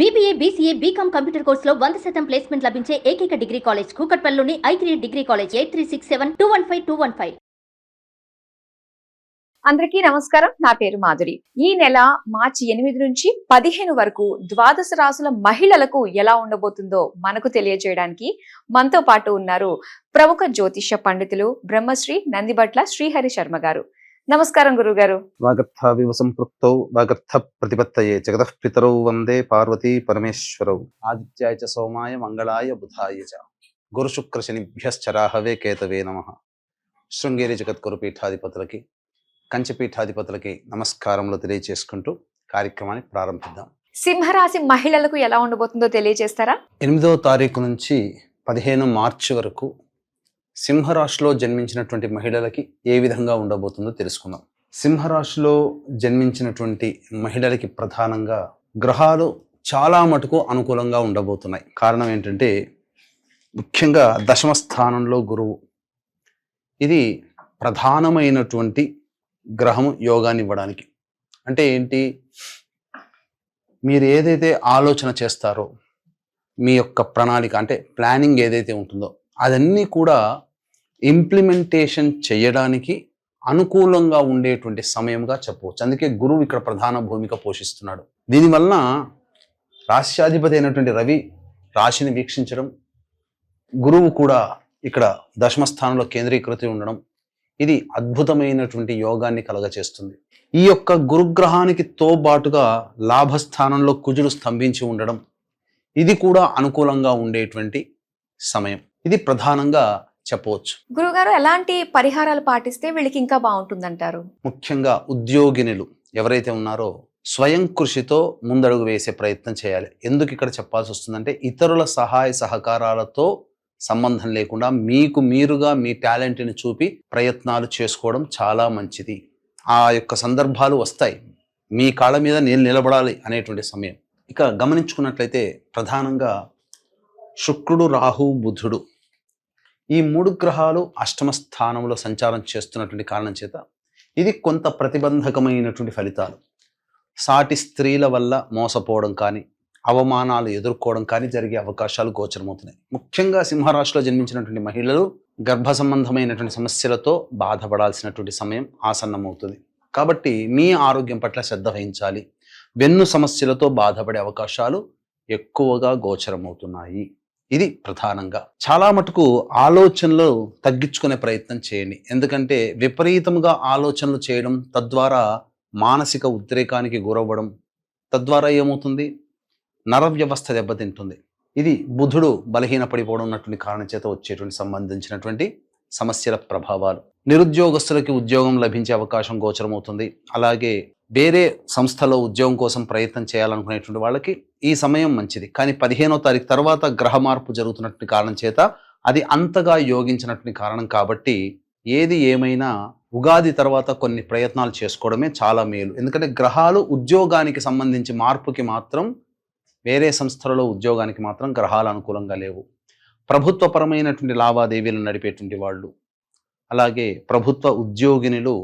BBA BCA BCom computer కోర్సులో వంద శాతం ప్లేస్మెంట్ లభించే ఏకైక degree college కూకట్పల్లిలోని I three degree college eight three six seven two one five two one five. అందరికీ నమస్కారం. నా పేరు మాధురి. ఈ నెల మార్చి ఎనిమిది నుంచి పదిహేను వరకు ద్వాదశ రాసుల మహిళలకు ఎలా ఉండబోతుందో మనకు తెలియజేయడానికి మనతో పాటు ఉన్నారు ప్రముఖ జ్యోతిష్య పండితులు బ్రహ్మశ్రీ నందిబట్ల శ్రీహరి శర్మ గారు. నమస్కారం గురుగారు వాగర్థావివ సంపృక్తౌ వాగర్థ ప్రతిపత్తయే జగతః పితరౌ వందే పార్వతీ పరమేశ్వరౌ. ఆదిత్యాయ చ సోమాయ మంగళాయ బుధాయ చ. గురుశుక్ర శనిభ్యశ్చరాహవే కేతవే నమ. శృంగేరి జగద్గురు పీఠాధిపతులకి కంచి పీఠాధిపతులకి నమస్కారములు తెలియచేసుకుంటూ కార్యక్రమాన్ని ప్రారంభిద్దాం. సింహరాశి మహిళలకు ఎలా ఉండబోతుందో తెలియజేస్తారా ఎనిమిదవ తారీఖు నుంచి పదిహేను మార్చి వరకు సింహరాశిలో జన్మించినటువంటి మహిళలకి ఏ విధంగా ఉండబోతుందో తెలుసుకుందాం. సింహరాశిలో జన్మించినటువంటి మహిళలకి ప్రధానంగా గ్రహాలు చాలా మటుకు అనుకూలంగా ఉండబోతున్నాయి. కారణం ఏంటంటే ముఖ్యంగా దశమ స్థానంలో గురువు. ఇది ప్రధానమైనటువంటి గ్రహము యోగాన్ని ఇవ్వడానికి. అంటే ఏంటి? మీరు ఏదైతే ఆలోచన చేస్తారో మీ యొక్క ప్రణాళిక అంటే ప్లానింగ్ ఏదైతే ఉంటుందో అదన్నీ కూడా ఇంప్లిమెంటేషన్ చేయడానికి అనుకూలంగా ఉండేటువంటి సమయంగా చెప్పవచ్చు. అందుకే గురువు ఇక్కడ ప్రధాన భూమిక పోషిస్తున్నాడు. దీనివలన రాష్ట్రాధిపతి అయినటువంటి రవి రాశిని వీక్షించడం గురువు కూడా ఇక్కడ దశమ స్థానంలో కేంద్రీకృతి ఉండడం ఇది అద్భుతమైనటువంటి యోగాన్ని కలగచేస్తుంది. ఈ యొక్క గురుగ్రహానికి తోబాటుగా లాభస్థానంలో కుజుడు స్తంభించి ఉండడం ఇది కూడా అనుకూలంగా ఉండేటువంటి సమయం. ఇది ప్రధానంగా చెప్పవచ్చు. గురుగారు ఎలాంటి పరిహారాలు పాటిస్తే వీళ్ళకి ఇంకా బాగుంటుందంటారు? ముఖ్యంగా ఉద్యోగినులు ఎవరైతే ఉన్నారో స్వయం కృషితో ముందడుగు వేసే ప్రయత్నం చేయాలి. ఎందుకు ఇక్కడ చెప్పాల్సి వస్తుందంటే ఇతరుల సహాయ సహకారాలతో సంబంధం లేకుండా మీకు మీరుగా మీ టాలెంట్ని చూపి ప్రయత్నాలు చేసుకోవడం చాలా మంచిది. ఆ యొక్క సందర్భాలు వస్తాయి. మీ కాళ్ళ మీద నేను నిలబడాలి అనేటువంటి సమయం. ఇక గమనించుకున్నట్లయితే ప్రధానంగా శుక్రుడు రాహు బుధుడు ఈ మూడు గ్రహాలు అష్టమ స్థానంలో సంచారం చేస్తున్నటువంటి కారణం చేత ఇది కొంత ప్రతిబంధకమైనటువంటి ఫలితాలు. సాటి స్త్రీల వల్ల మోసపోవడం కానీ అవమానాలు ఎదుర్కోవడం కానీ జరిగే అవకాశాలు గోచరమవుతున్నాయి. ముఖ్యంగా సింహరాశిలో జన్మించినటువంటి మహిళలు గర్భ సంబంధమైనటువంటి సమస్యలతో బాధపడాల్సినటువంటి సమయం ఆసన్నమవుతుంది. కాబట్టి మీ ఆరోగ్యం పట్ల శ్రద్ధ వహించాలి. వెన్ను సమస్యలతో బాధపడే అవకాశాలు ఎక్కువగా గోచరమవుతున్నాయి. ఇది ప్రధానంగా. చాలా మటుకు ఆలోచనలు తగ్గించుకునే ప్రయత్నం చేయండి. ఎందుకంటే విపరీతంగా ఆలోచనలు చేయడం తద్వారా మానసిక ఉద్రేకానికి గురవ్వడం తద్వారా ఏమవుతుంది? నర వ్యవస్థ దెబ్బతింటుంది. ఇది బుధుడు బలహీనపడిపోవడం ఉన్నటువంటి కారణం చేత వచ్చేటువంటి సంబంధించినటువంటి సమస్యల ప్రభావాలు. నిరుద్యోగస్తులకి ఉద్యోగం లభించే అవకాశం గోచరమవుతుంది. అలాగే వేరే సంస్థలో ఉద్యోగం కోసం ప్రయత్నం చేయాలనుకునేటువంటి వాళ్ళకి ఈ సమయం మంచిది. కానీ పదిహేనో తారీఖు తర్వాత గ్రహ మార్పు జరుగుతున్నటువంటి కారణం చేత అది అంతగా యోగించినటువంటి కారణం కాబట్టి ఏది ఏమైనా ఉగాది తర్వాత కొన్ని ప్రయత్నాలు చేసుకోవడమే చాలా మేలు. ఎందుకంటే గ్రహాలు ఉద్యోగానికి సంబంధించి మార్పుకి మాత్రం వేరే సంస్థలలో ఉద్యోగానికి మాత్రం గ్రహాలు అనుకూలంగా లేవు. ప్రభుత్వపరమైనటువంటి లావాదేవీలు నడిపేటువంటి వాళ్ళు అలాగే ప్రభుత్వ ఉద్యోగినిలు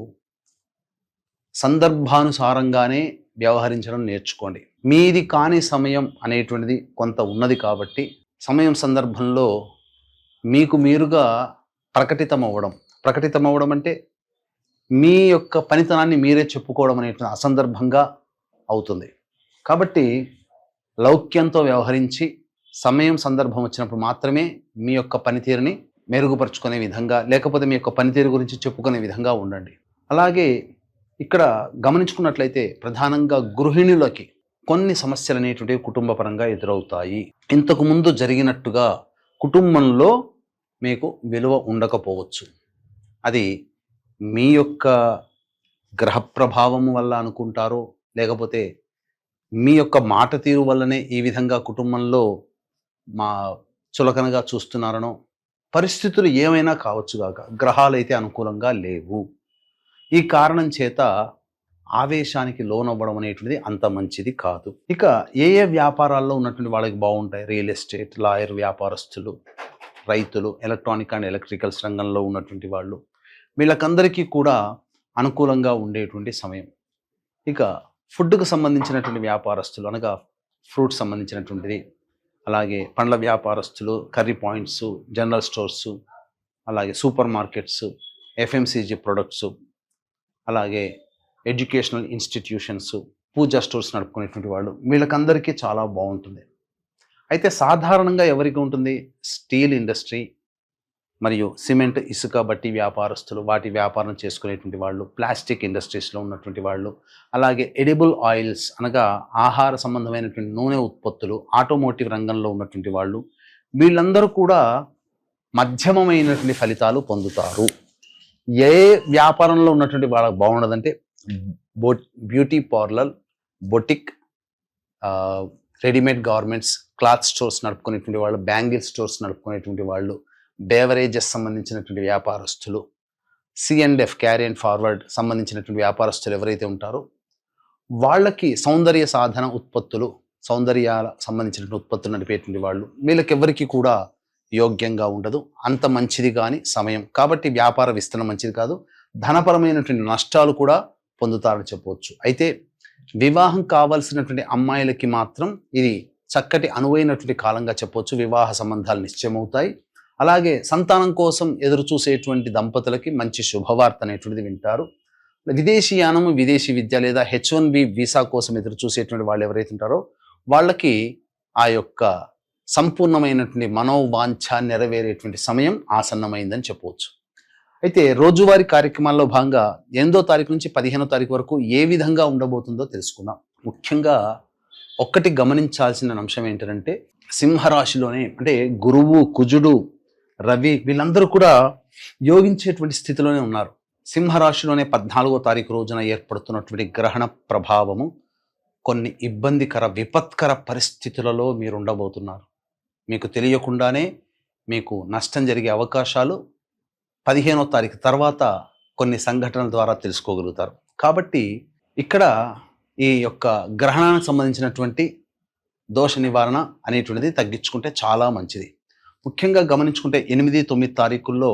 సందర్భానుసారంగానే వ్యవహరించడం నేర్చుకోండి. మీది కాని సమయం అనేటువంటిది కొంత ఉన్నది కాబట్టి సమయం సందర్భంలో మీకు మీరుగా ప్రకటితమవ్వడం. ప్రకటితమవ్వడం అంటే మీ యొక్క పనితనాన్ని మీరే చెప్పుకోవడం అనేటువంటి అసందర్భంగా అవుతుంది. కాబట్టి లౌక్యంతో వ్యవహరించి సమయం సందర్భం వచ్చినప్పుడు మాత్రమే మీ యొక్క పనితీరుని మెరుగుపరుచుకునే విధంగా లేకపోతే మీ యొక్క పనితీరు గురించి చెప్పుకునే విధంగా ఉండండి. అలాగే ఇక్కడ గమనించుకున్నట్లయితే ప్రధానంగా గృహిణులకి కొన్ని సమస్యలు అనేటువంటివి కుటుంబపరంగా ఎదురవుతాయి. ఇంతకుముందు జరిగినట్టుగా కుటుంబంలో మీకు విలువ ఉండకపోవచ్చు. అది మీ యొక్క గ్రహ ప్రభావము వల్ల అనుకుంటారో లేకపోతే మీ యొక్క మాట తీరు వల్లనే ఈ విధంగా కుటుంబంలో మా చులకనగా చూస్తున్నారనో పరిస్థితులు ఏమైనా కావచ్చు కాక గ్రహాలైతే అనుకూలంగా లేవు. ఈ కారణం చేత ఆవేశానికి లోనవ్వడం అనేటువంటిది అంత మంచిది కాదు. ఇక ఏ ఏ వ్యాపారాల్లో ఉన్నటువంటి వాళ్ళకి బాగుంటాయి? రియల్ ఎస్టేట్ లాయర్ వ్యాపారస్తులు రైతులు ఎలక్ట్రానిక్ అండ్ ఎలక్ట్రికల్స్ రంగంలో ఉన్నటువంటి వాళ్ళు వీళ్ళకందరికీ కూడా అనుకూలంగా ఉండేటువంటి సమయం. ఇక ఫుడ్కు సంబంధించినటువంటి వ్యాపారస్తులు అనగా ఫ్రూట్ సంబంధించినటువంటిది అలాగే పండ్ల వ్యాపారస్తులు కర్రీ పాయింట్స్ జనరల్ స్టోర్స్ అలాగే సూపర్ మార్కెట్స్ ఎఫ్ఎంసీజీ ప్రొడక్ట్స్ అలాగే ఎడ్యుకేషనల్ ఇన్స్టిట్యూషన్స్ పూజా స్టోర్స్ నడుపుకునేటువంటి వాళ్ళు వీళ్ళకందరికీ చాలా బాగుంటుంది. అయితే సాధారణంగా ఎవరికి ఉంటుంది? స్టీల్ ఇండస్ట్రీ మరియు సిమెంట్ ఇసుక బట్టి వ్యాపారస్తులు వాటి వ్యాపారం చేసుకునేటువంటి వాళ్ళు ప్లాస్టిక్ ఇండస్ట్రీస్లో ఉన్నటువంటి వాళ్ళు అలాగే ఎడిబుల్ ఆయిల్స్ అనగా ఆహార సంబంధమైనటువంటి నూనె ఉత్పత్తులు ఆటోమోటివ్ రంగంలో ఉన్నటువంటి వాళ్ళు వీళ్ళందరూ కూడా మధ్యమమైనటువంటి ఫలితాలు పొందుతారు. ఏ వ్యాపారంలో ఉన్నటువంటి వాళ్ళకి బాగుండదంటే బో beauty parlour boutique readymade garments cloth stores నడుపుకునేటువంటి వాళ్ళు బ్యాంగిల్ స్టోర్స్ నడుపుకునేటువంటి వాళ్ళు బేవరేజెస్ సంబంధించినటువంటి వ్యాపారస్తులు సిఎండ్ఎఫ్ క్యారీ అండ్ ఫార్వర్డ్ సంబంధించినటువంటి వ్యాపారస్తులు ఎవరైతే ఉంటారో వాళ్ళకి సౌందర్య సాధన ఉత్పత్తులు సౌందర్యాల సంబంధించినటువంటి ఉత్పత్తులు నడిపేటువంటి వాళ్ళు వీళ్ళకెవరికి కూడా యోగ్యంగా ఉండదు. అంత మంచిది కానీ సమయం. కాబట్టి వ్యాపార విస్తరణ మంచిది కాదు. ధనపరమైనటువంటి నష్టాలు కూడా పొందుతారని చెప్పవచ్చు. అయితే వివాహం కావాల్సినటువంటి అమ్మాయిలకి మాత్రం ఇది చక్కటి అనువైనటువంటి కాలంగా చెప్పవచ్చు. వివాహ సంబంధాలు నిశ్చయమవుతాయి. అలాగే సంతానం కోసం ఎదురు చూసేటువంటి దంపతులకి మంచి శుభవార్త అనేటువంటిది వింటారు. విదేశీయానము విదేశీ విద్య లేదా హెచ్ వన్ బి వీసా కోసం ఎదురు చూసేటువంటి వాళ్ళు ఎవరైతే ఉంటారో వాళ్ళకి ఆ యొక్క సంపూర్ణమైనటువంటి మనోవాంఛ నెరవేరేటువంటి సమయం ఆసన్నమైందని చెప్పవచ్చు. అయితే రోజువారీ కార్యక్రమాల్లో భాగంగా ఎనిమిదో తారీఖు నుంచి పదిహేనో తారీఖు వరకు ఏ విధంగా ఉండబోతుందో తెలుసుకుందాం. ముఖ్యంగా ఒక్కటి గమనించాల్సిన అంశం ఏంటంటే సింహరాశిలోనే అంటే గురువు కుజుడు రవి వీళ్ళందరూ కూడా యోగించేటువంటి స్థితిలోనే ఉన్నారు. సింహరాశిలోనే పద్నాలుగో తారీఖు రోజున ఏర్పడుతున్నటువంటి గ్రహణ ప్రభావము కొన్ని ఇబ్బందికర విపత్కర పరిస్థితులలో మీరు ఉండబోతున్నారు. మీకు తెలియకుండానే మీకు నష్టం జరిగే అవకాశాలు పదిహేనో తారీఖు తర్వాత కొన్ని సంఘటనల ద్వారా తెలుసుకోగలుగుతారు. కాబట్టి ఇక్కడ ఈ యొక్క గ్రహణానికి సంబంధించినటువంటి దోష నివారణ అనేటువంటిది తగ్గించుకుంటే చాలా మంచిది. ముఖ్యంగా గమనించుకుంటే ఎనిమిది తొమ్మిది తారీఖుల్లో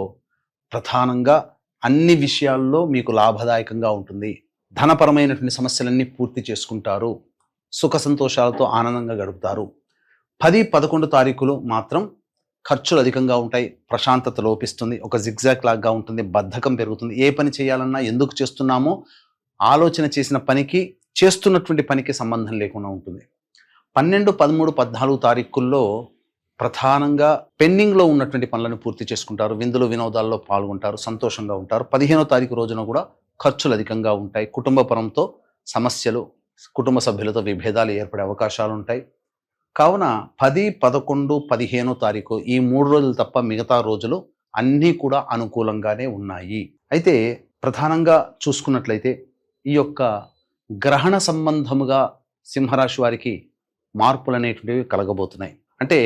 ప్రధానంగా అన్ని విషయాల్లో మీకు లాభదాయకంగా ఉంటుంది. ధనపరమైనటువంటి సమస్యలన్నీ పూర్తి చేసుకుంటారు. సుఖ సంతోషాలతో ఆనందంగా గడుపుతారు. పది పదకొండు తారీఖులు మాత్రం ఖర్చులు అధికంగా ఉంటాయి ప్రశాంతత లోపిస్తుంది ఒక జిగ్జాక్ లాగా ఉంటుంది బద్ధకం పెరుగుతుంది. ఏ పని చేయాలన్నా ఎందుకు చేస్తున్నామో ఆలోచన చేసిన పనికి చేస్తున్నటువంటి పనికి సంబంధం లేకుండా ఉంటుంది. పన్నెండు పదమూడు పద్నాలుగు తారీఖుల్లో ప్రధానంగా పెండింగ్లో ఉన్నటువంటి పనులను పూర్తి చేసుకుంటారు. విందులు వినోదాల్లో పాల్గొంటారు సంతోషంగా ఉంటారు. పదిహేనో తారీఖు రోజున కూడా ఖర్చులు అధికంగా ఉంటాయి. కుటుంబ పరంతో సమస్యలు కుటుంబ సభ్యులతో విభేదాలు ఏర్పడే అవకాశాలు ఉంటాయి. కావున పది పదకొండు పదిహేనో తారీఖు ఈ మూడు రోజులు తప్ప మిగతా రోజులు అన్నీ కూడా అనుకూలంగానే ఉన్నాయి. అయితే ప్రధానంగా చూసుకున్నట్లయితే ఈ యొక్క గ్రహణ సంబంధముగా సింహరాశి వారికి మార్పులు అనేటువంటివి కలగబోతున్నాయి. అంటే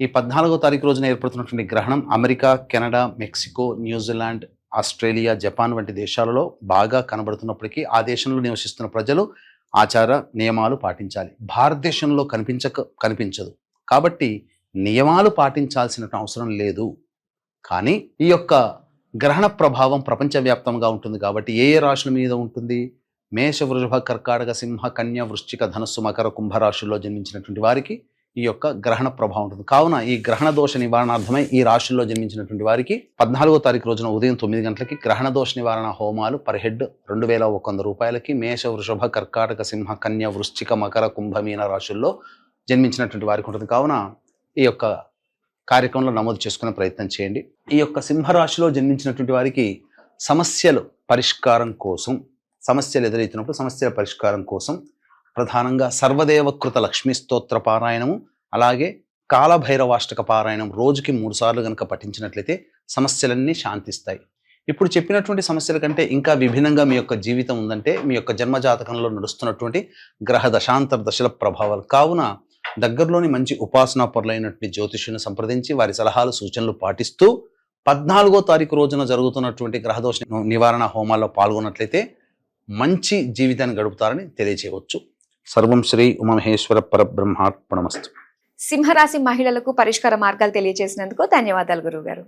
ఈ పద్నాలుగో తారీఖు రోజున ఏర్పడుతున్నటువంటి గ్రహణం America Canada Mexico New Zealand Australia Japan వంటి దేశాలలో బాగా కనబడుతున్నప్పటికీ ఆ దేశంలో నివసిస్తున్న ప్రజలు ఆచార నియమాలు పాటించాలి. భారతదేశంలో కనిపించక కనిపించదు. కాబట్టి నియమాలు పాటించాల్సిన అవసరం లేదు. కానీ ఈ యొక్క గ్రహణ ప్రభావం ప్రపంచవ్యాప్తంగా ఉంటుంది కాబట్టి ఏ ఏ రాశుల మీద ఉంటుంది? మేష వృషభ కర్కాటక సింహ కన్య వృశ్చిక ధనస్సు మకర కుంభ రాశుల్లో జన్మించినటువంటి వారికి ఈ యొక్క గ్రహణ ప్రభావం ఉంటుంది. కావున ఈ గ్రహణ దోష నివారణార్థమై ఈ రాశుల్లో జన్మించినటువంటి వారికి పద్నాలుగో తారీఖు రోజున ఉదయం తొమ్మిది గంటలకి గ్రహణ దోష నివారణ హోమాలు పర్ హెడ్ రెండు వేల ఒక వంద రూపాయలకి మేష వృషభ కర్కాటక సింహ కన్య వృశ్చిక మకర కుంభమీన రాశుల్లో జన్మించినటువంటి వారికి ఉంటుంది. కావున ఈ యొక్క కార్యక్రమంలో నమోదు చేసుకునే ప్రయత్నం చేయండి. ఈ యొక్క సింహరాశిలో జన్మించినటువంటి వారికి సమస్యలు పరిష్కారం కోసం సమస్యలు ఎదురవుతున్నప్పుడు సమస్యల పరిష్కారం కోసం ప్రధానంగా సర్వదేవకృత లక్ష్మీ స్తోత్ర పారాయణము అలాగే కాలభైరవాష్టక పారాయణం రోజుకి మూడుసార్లు కనుక పఠించినట్లయితే సమస్యలన్నీ శాంతిస్తాయి. ఇప్పుడు చెప్పినటువంటి సమస్యల కంటే ఇంకా విభిన్నంగా మీ యొక్క జీవితం ఉందంటే మీ యొక్క జన్మజాతకంలో నడుస్తున్నటువంటి గ్రహ దశాంతర దశల ప్రభావాలు. కావున దగ్గరలోని మంచి ఉపాసనా పరులైనటువంటి జ్యోతిష్యుని సంప్రదించి వారి సలహాలు సూచనలు పాటిస్తూ పద్నాలుగో తారీఖు రోజున జరుగుతున్నటువంటి గ్రహదోష నివారణ హోమాల్లో పాల్గొన్నట్లయితే మంచి జీవితాన్ని గడుపుతారని తెలియజేయవచ్చు. సర్వం శ్రీ ఉమమహేశ్వర పరబ్రహ్మార్పణమస్తు. సింహరాశి మహిళలకు పరిష్కార మార్గాలు తెలియజేసినందుకు ధన్యవాదాలు గురువు గారు